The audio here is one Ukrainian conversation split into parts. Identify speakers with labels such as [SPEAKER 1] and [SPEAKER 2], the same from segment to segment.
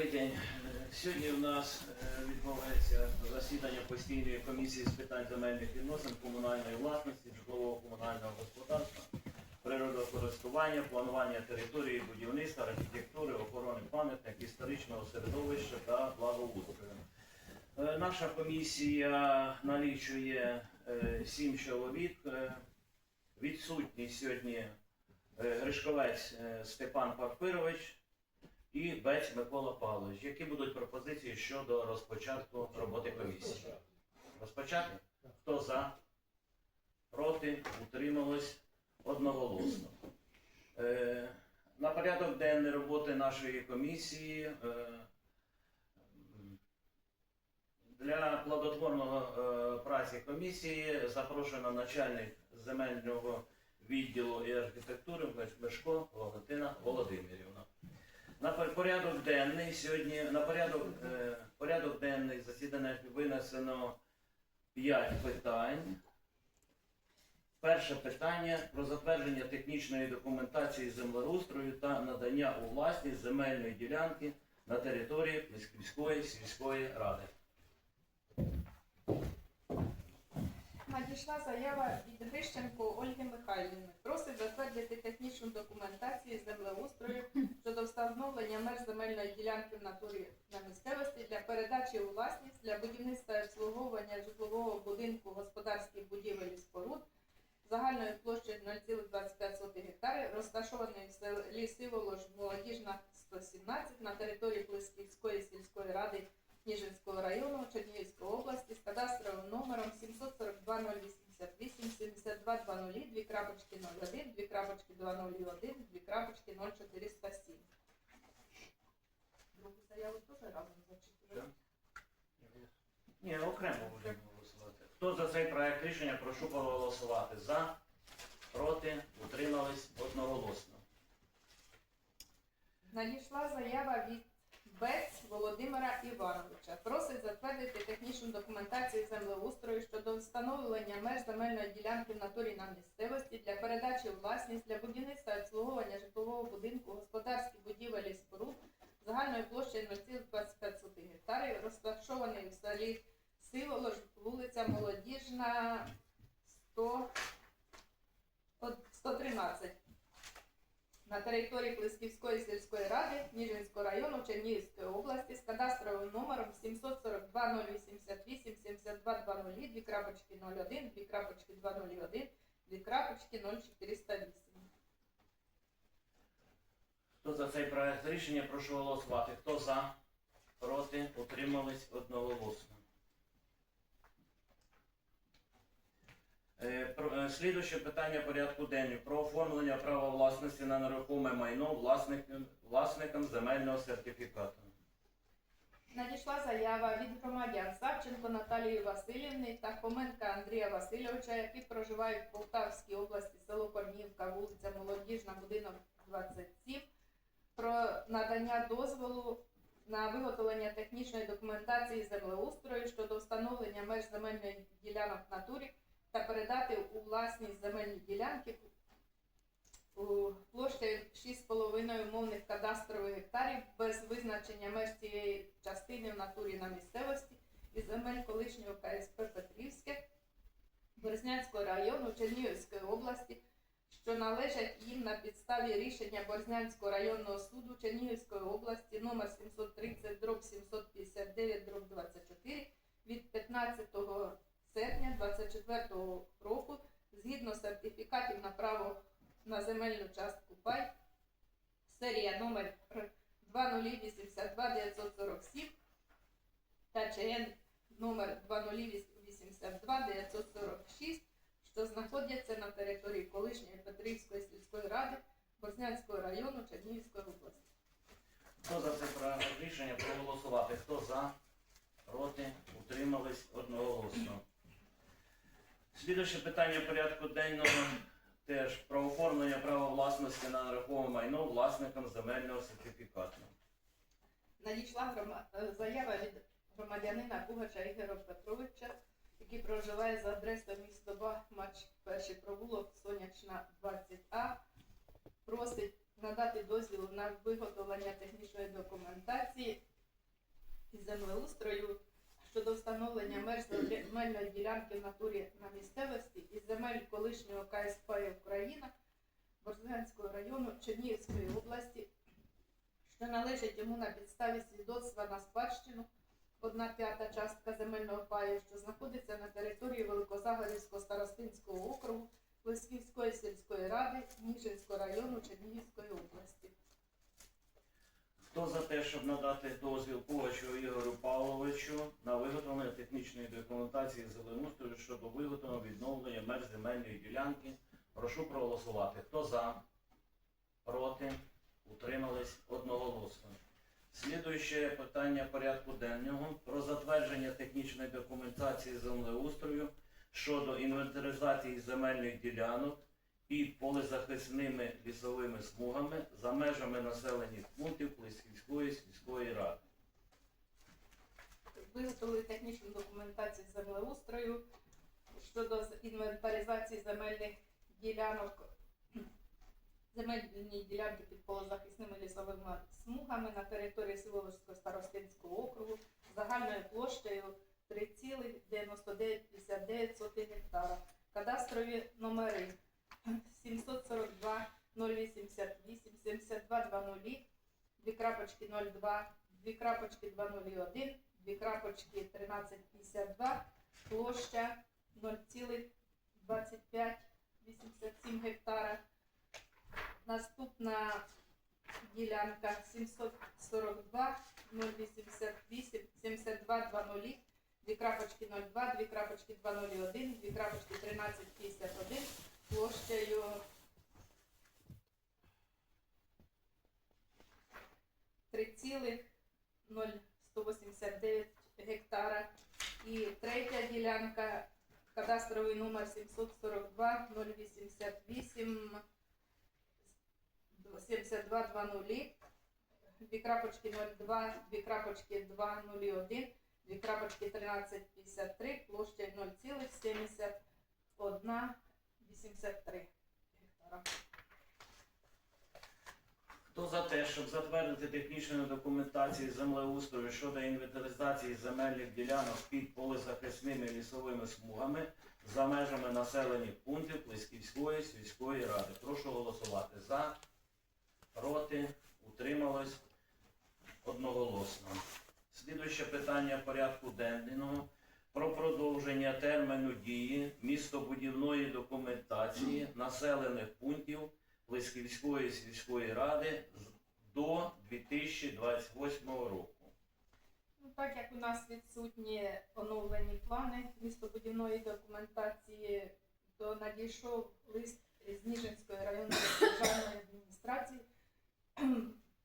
[SPEAKER 1] Добрий день. Сьогодні у нас е, відбувається засідання постійної комісії з питань земельних відносин, комунальної власності, житлового комунального господарства, природокористування, планування території, будівництва, архітектури, охорони пам'яток, історичного середовища та благоустрою. Е, Наша комісія налічує е, сім чоловік. Е, Відсутні сьогодні Гришковець Степан Парпирович і Бець Микола Павлович. Які будуть пропозиції щодо розпочатку роботи комісії? Розпочати? Хто за? Проти? Утрималось одноголосно. Е, на порядок денний роботи нашої комісії е, для плодотворного е, праці комісії запрошено начальник земельного відділу і архітектури Мешко Валентина Володимирівна. На порядок денний сьогодні на порядок, е, порядок денний засідання винесено 5 питань. Перше питання про затвердження технічної документації землеустрою та надання у власність земельної ділянки на території міської сільської ради.
[SPEAKER 2] Надійшла заява від Грищенко Ольги Михайлівни. Просить затвердити технічну документацію землеустрою щодо встановлення меж земельної ділянки в натурі на місцевості для передачі у власність для будівництва і обслуговування житлового будинку господарських будівель і споруд загальною площею 0,25 гектари, розташованої в селі Сиволож Молодіжна 117 на території Плесківської сільської ради Ніжинського району Чернігівської області з кадастровим номером 742 088 72 00 2 крапочки 01, 2 крапочки 201, 2 крапочки 0407. Другу заяву теж разом зачитую.
[SPEAKER 1] Ні, окремо будемо голосувати. Хто за цей проект рішення, прошу проголосувати. За, проти, утримались одноголосно.
[SPEAKER 2] Надійшла заява від Бець Володимира Івановича. Просить затвердити технічну документацію землеустрою щодо встановлення меж земельної ділянки в натурі на місцевості для передачі у власність для будівництва обслуговування житлового будинку, господарських будівель і споруд загальною площею 0,25 гектарів, розташований в селі Сиволож, вулиця Молодіжна 100, 113 на території Плесківської сільської ради Ніжинського району Чернігівської області з кадастровим номером 742 088 72 00 2 крапочки 01, 2 крапочки 201, 2 крапочки 0408.
[SPEAKER 1] Хто за цей проект рішення, прошу голосувати. Хто за, проти, утримались одноголосно. Е, про- е, Слідуюче питання порядку денного про оформлення права власності на нерухоме майно власникам, власникам земельного сертифікату.
[SPEAKER 2] Надійшла заява від громадян Савченко Наталії Васильівни та Хоменка Андрія Васильовича, які проживають в Полтавській області, село Корнівка, вулиця Молодіжна, будинок 27, про надання дозволу на виготовлення технічної документації землеустрою щодо встановлення меж земельної ділянок в натурі та передати у власність земельні ділянки. Площею 6,5 умовних кадастрових гектарів без визначення меж цієї частини в натурі на місцевості і земель колишнього КСП Петрівське Борзнянського району Чернігівської області, що належать їм на підставі рішення Борзнянського районного суду Чернігівської області номер 730 дроб 759 дроб 24 від 15 серпня 24 року згідно сертифікатів на право на земельну частку пай, серія номер 2082 947 та ЧН номер 2082 946, що знаходяться на території колишньої Петрівської сільської ради Боснянського району Чернігівської області.
[SPEAKER 1] Хто за проект рішення проголосувати? Хто за, проти, утримались одноголосно. Слідуюче питання порядку денного теж про оформлення права власності на нерухоме майно власникам земельного сертифікату.
[SPEAKER 2] Надійшла грома- е, заява від громадянина Кугача Ігоря Петровича, який проживає за адресою місто Бахмач, перший провулок, Сонячна 20А. Просить надати дозвіл на виготовлення технічної документації із землеустрою щодо встановлення меж земельної ділянки в натурі на місцевості із земель колишнього КСП Україна Борзенського району Чернігівської області, що належить йому на підставі свідоцтва на спадщину одна п'ята частка земельного паю, що знаходиться на території Великозагорівського старостинського округу Лисківської сільської ради Ніжинського району Чернігівської області.
[SPEAKER 1] Хто за те, щоб надати дозвіл Ковачу Ігорю Павловичу на виготовлення технічної документації землеустрою щодо виготовлення відновлення меж земельної ділянки? Прошу проголосувати. Хто за? Проти? Утримались одноголосно. Слідуюче питання порядку денного про затвердження технічної документації землеустрою щодо інвентаризації земельних ділянок під полезахисними лісовими смугами за межами населених пунктів Плесківської сільської ради.
[SPEAKER 2] Виготовили технічну документацію землеустрою щодо інвентаризації земельних ділянок, земельні ділянки під полозахисними лісовими смугами на території Силовського старостинського округу загальною площею 3,9959 гектара. Кадастрові номери 742 088 7200 дві крапочки 02, дві крапочки 201, дві крапочки 1352, площа 0,2587 гектара. Наступна ділянка 742 088 7200, дві крапочки 02, дві крапочки 201, дві крапочки 1351, площею. Три цілих 0,189 гектара. І третя ділянка, кадастровий номер 742 088 7220, дві крапочки 02, дві крапочки 201, дві крапочки 1353, площа 0,7183 гектара.
[SPEAKER 1] Хто за те, щоб затвердити технічну документацію землеустрою щодо інвентаризації земельних ділянок під полезахисними лісовими смугами за межами населених пунктів Плесківської сільської ради? Прошу голосувати за, проти, утрималось одноголосно. Слідуюче питання порядку денного про продовження терміну дії містобудівної документації населених пунктів Лисківської сільської ради до 2028 року.
[SPEAKER 2] Ну, так як у нас відсутні оновлені плани містобудівної документації, то надійшов лист з Ніжинської районної державної адміністрації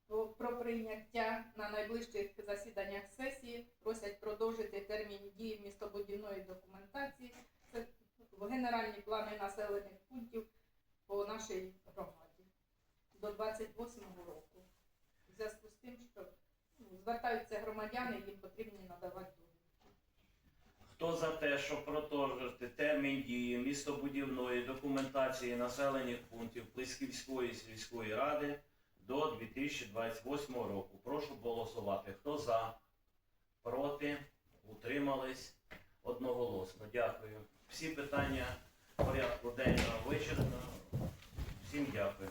[SPEAKER 2] про- прийняття на найближчих засіданнях сесії. Просять продовжити термін дії містобудівної документації. Це генеральні плани населених пунктів по нашій громаді до 28 року. В зв'язку з тим, що ну, звертаються громадяни, їм потрібно надавати довідки.
[SPEAKER 1] Хто за те, щоб продовжити термін дії містобудівної документації населених пунктів Плесківської сільської ради до 2028 року? Прошу голосувати. Хто за? Проти? Утримались? Одноголосно. Дякую. Всі питання порядку денного вичерпано. Всім дякую.